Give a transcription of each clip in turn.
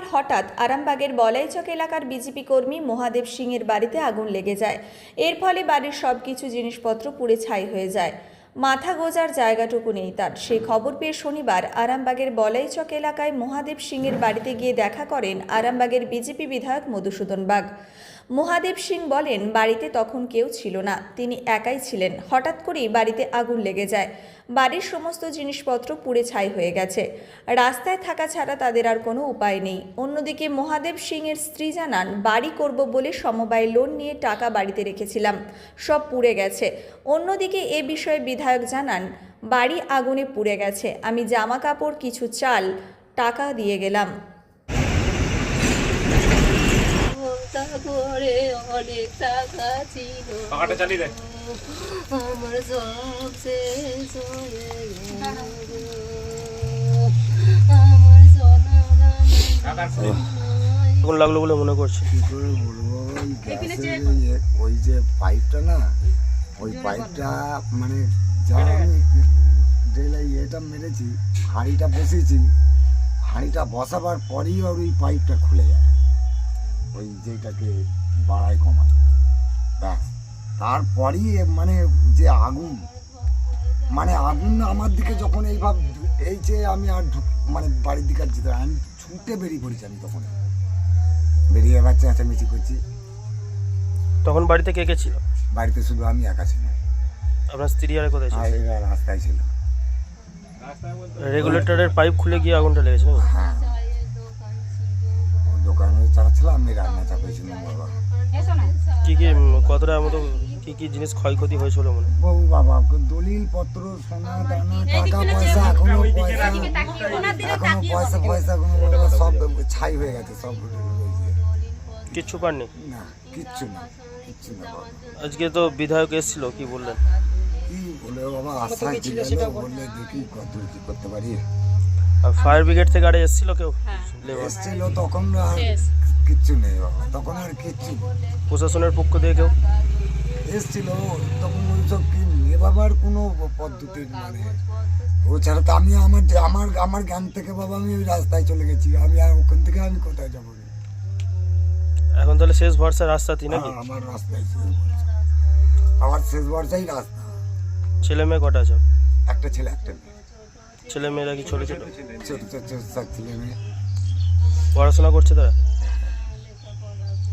বুধবার হঠাৎ আরামবাগের বলাইচক এলাকার বিজেপি কর্মী মহাদেব সিংয়ের বাড়িতে আগুন লেগে যায়। এর ফলে বাড়ির সব কিছু জিনিসপত্র পুড়ে ছাই হয়ে যায়। মাথা গোজার জায়গাটুকু নেই তার। সেই খবর পেয়ে শনিবার আরামবাগের বলাইচক এলাকায় মহাদেব সিংয়ের বাড়িতে গিয়ে দেখা করেন আরামবাগের বিজেপি বিধায়ক মধুসূদন বাগ। মহাদেব সিং বলেন, বাড়িতে তখন কেউ ছিল না। তিনি একাই ছিলেন। হঠাৎ করেই বাড়িতে আগুন লেগে যায়। বাড়ির সমস্ত জিনিসপত্র পুড়ে ছাই হয়ে গেছে। রাস্তায় থাকা ছাড়া তাদের আর কোনো উপায় নেই। অন্যদিকে মহাদেব সিংয়ের স্ত্রী জানান, বাড়ি করব বলে সমবায় লোন নিয়ে টাকা বাড়িতে রেখেছিলাম। সব পুড়ে গেছে। অন্যদিকে এ বিষয়ে বিধায়ক জানান, বাড়ি আগুনে পুড়ে গেছে। আমি জামা কাপড় কিছু চাল, টাকা দিয়ে গেলাম। করে অনেক টাকা ছিল। আমার সব শেষ হয়ে আমার সোনা লাগল বলে মনে করছে? কি করে বলব? ওই যে পাইপটা না ওই পাইপটা মানে যা আমি ডেলে ইয়েটা মেরেছি হাঁড়িটা বসিয়েছি হাঁড়িটা বসাবার পরেই আর ওই পাইপটা খুলে যায়। ওই যেটাকে বাড়ায় কমায়। ব্যাস। তারপরেই মানে যে আগুন মানে আগুন আমার দিকে যখন এইভাবে এই যে আমি আর মানে বাড়ির দিকে আর যেতে আমি ছুটে বেরিয়ে পড়েছি আমি তখন। বেরিয়ে এবার চেঁচামেচি করছি। তখন বাড়িতে কে কে ছিল? বাড়িতে শুধু আমি একা ছিলাম। আপনার স্ত্রী আর কোথায় ছিল? রাস্তায় ছিল। রেগুলেটরের পাইপ খুলে গিয়ে আগুনটা লেগেছে নাকি? হ্যাঁ। আমি রান্না চাপিয়েছিলাম বাবা কি কি কতটা মতো কি কি জিনিস ক্ষয়ক্ষতি হয়েছিল মনে? বহু বাবা দলিল পত্র সোনা দানা টাকা পয়সা এখনও পয়সা এখনও পয়সা পয়সা কোনো সব ছাই হয়ে গেছে সব কিচ্ছু পাননি? না কিচ্ছু না কিচ্ছু না আজকে তো বিধায়ক এসেছিল কি বললেন? কি বলে বাবা আশা ছিল বললে দেখি কত কি করতে পারি? আর ফায়ার ব্রিগেড থেকে আরে এসেছিল কেউ? লেবার। এসছিল তখন আর কিচ্ছু নেই বাবা তখন আর কিচ্ছু। প্রশাসনের পক্ষ থেকে কেউ? এসছিল তখন ওইসব কি নেবাবার কোনো পদ্ধতি মানে? ও ছাড়া তো আমি আমার আমার আমার জ্ঞান থেকে বাবা আমি ওই রাস্তায় চলে গেছি। আমি আর ওখান থেকে আমি কোথায় যাব? এখন তাহলে শেষ ভরসা রাস্তাতেই নাকি? হ্যাঁ, আমার রাস্তায় শেষ ভরসা। আমার শেষ ভরসাই রাস্তা। ছেলে মেয়ে কটা আছে? একটা ছেলে একটা মেয়ে। ছেলে মেয়েরা কি ছোট ছোট? ছোট ছোট ছোট সব ছেলে মেয়ে পড়াশোনা করছে তারা?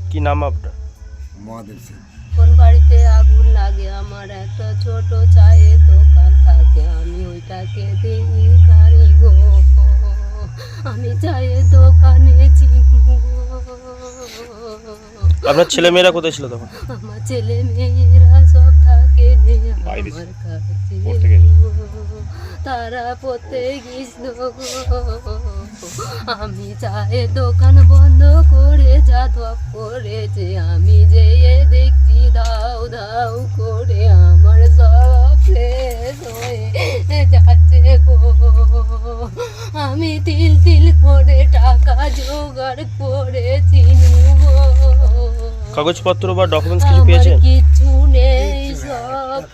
কি নাম আপনার? মহাদেব সিং। কোন বাড়িতে আগুন লাগে? আমার একটা ছোট চায়ের দোকান থাকে। আমি ওইটাকে দিই গাড়ি গো। আমি চায়ের দোকানে চিনবো আপনার ছেলে মেয়েরা কোথায় ছিল তখন? আমার ছেলে মেয়েরা সব থাকে নে আমার কাছে। পড়তে গেছে। গো। তারা পড়তে গেছিল আমি চায়ের দোকান বন্ধ করে যা ধপ করেছে আমি যেয়ে দেখছি দাও দাও করে আমার সব শেষ হয়ে যাচ্ছে গো। আমি তিল তিল করে টাকা জোগাড় করেছি কাগজপত্র বা ডকুমেন্টস কিছু আমার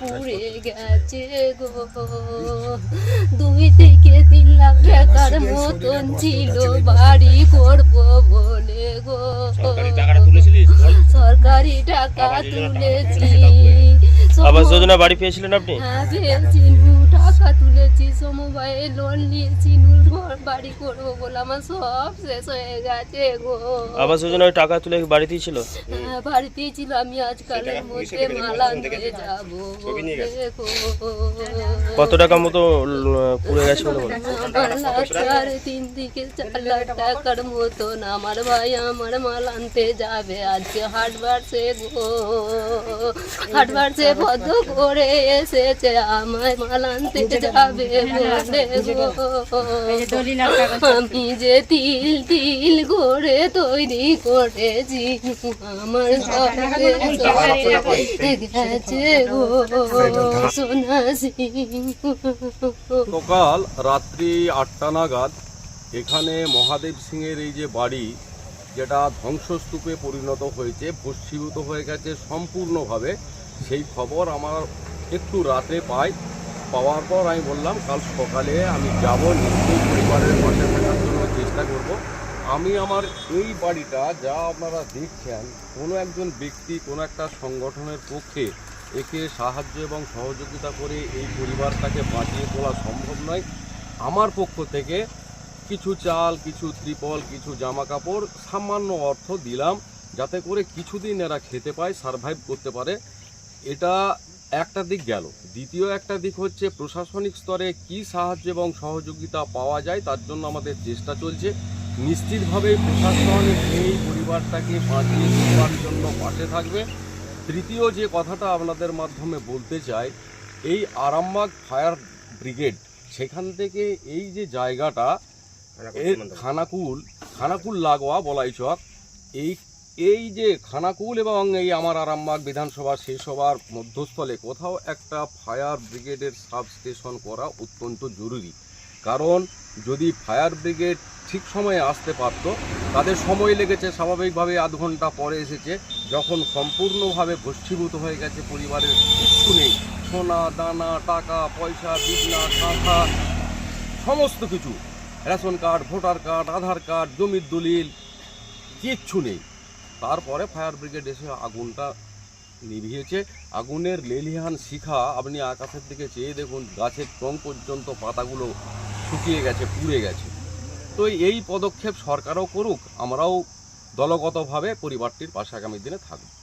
পুড়ে গেছে গো। দুই থেকে তিন লাখ টাকার মতন ছিল বাড়ি করব বলে গো। সরকারি টাকা তুলেছি। আবাস যোজনা বাড়ি পেয়েছিলেন আপনি? হ্যাঁ পেয়েছি। টাকা টাকা তুলেছি সমবায়ে লোন নিয়েছি নুর ঘর বাড়ি করব বলে আমার সব শেষ হয়ে গেছে গো। আবাস যোজনায় টাকা তুলে বাড়িতেই ছিল? হ্যাঁ, বাড়িতেই ছিল। আমি আজকালের মধ্যে মালা নিয়ে যাব কত টাকা মতো পুড়ে গেছে বলে আমার তিন থেকে চার লাখ টাকার মতন আমার ভাই আমার মাল আনতে যাবে। আজকে হাট বাড়ছে গো। হাট বাড়ছে পদ্ম করে এসেছে। আমায় মাল আনতে যাবে। আমি যে তিল তিল করে তৈরি করেছি। আমার সকাল রাত্রি আটটা নাগাদ এখানে মহাদেব সিংয়ের এই যে বাড়ি, যেটা ধ্বংসস্তূপে পরিণত হয়েছে, ভস্মীভূত হয়ে গেছে সম্পূর্ণভাবে, সেই খবর আমার একটু রাতে পাই। পাওয়ার পর আমি বললাম, কাল সকালে আমি যাব নিশ্চয়ই পরিবারের পাশে থাকার জন্য চেষ্টা করব। আমি আমার এই বাড়িটা, যা আপনারা দেখছেন, কোনো একজন ব্যক্তি, কোনো একটা সংগঠনের পক্ষে একে সাহায্য এবং সহযোগিতা করে এই পরিবারটাকে বাঁচিয়ে তোলা সম্ভব নয়। আমার পক্ষ থেকে কিছু চাল, কিছু ত্রিপল, কিছু জামা কাপড় সামান্য অর্থ দিলাম, যাতে করে কিছুদিন এরা খেতে পায়, সারভাইভ করতে পারে। এটা একটা দিক গেল। দ্বিতীয় একটা দিক হচ্ছে প্রশাসনিক স্তরে কি সাহায্য এবং সহযোগিতা পাওয়া যায় তার জন্য আমাদের চেষ্টা চলছে। নিশ্চিতভাবে প্রশাসন এই পরিবারটাকে বাঁচিয়ে তোলার জন্য পাশে থাকবে। তৃতীয় যে কথাটা আপনাদের মাধ্যমে বলতে চাই এই আরামবাগ ফায়ার ব্রিগেড সেখান থেকে এই যে জায়গাটা খানাকুল খানাকুল লাগোয়া বলাই চক এই এই যে খানাকুল এবং এই আমার আরামবাগ বিধানসভা সেই সভার মধ্যস্থলে কোথাও একটা ফায়ার ব্রিগেডের সাব স্টেশন করা অত্যন্ত জরুরি। কারণ যদি ফায়ার ব্রিগেড ঠিক সময়ে আসতে পারতো, তাদের সময় লেগেছে স্বাভাবিকভাবে আধ ঘণ্টা পরে এসেছে, যখন সম্পূর্ণভাবে ভস্মীভূত হয়ে গেছে পরিবারের কিচ্ছু নেই। সোনা, দানা, টাকা, পয়সা, বিছনা, কাঁথা, সমস্ত কিছু। Ration card, voter card, Aadhaar card, জমির দলিল, কিচ্ছু নেই। তারপরে ফায়ার ব্রিগেড এসে আগুনটা নিভিয়েছে। আগুনের লেলিহান শিখা আপনি আকাশের দিকে চেয়ে দেখুন, গাছের টং পর্যন্ত পাতাগুলো শুকিয়ে গেছে, পুড়ে গেছে। তো এই পদক্ষেপ সরকারও করুক, আমরাও দলগতভাবে পরিবারটির পাশে আগামী দিনে থাকব।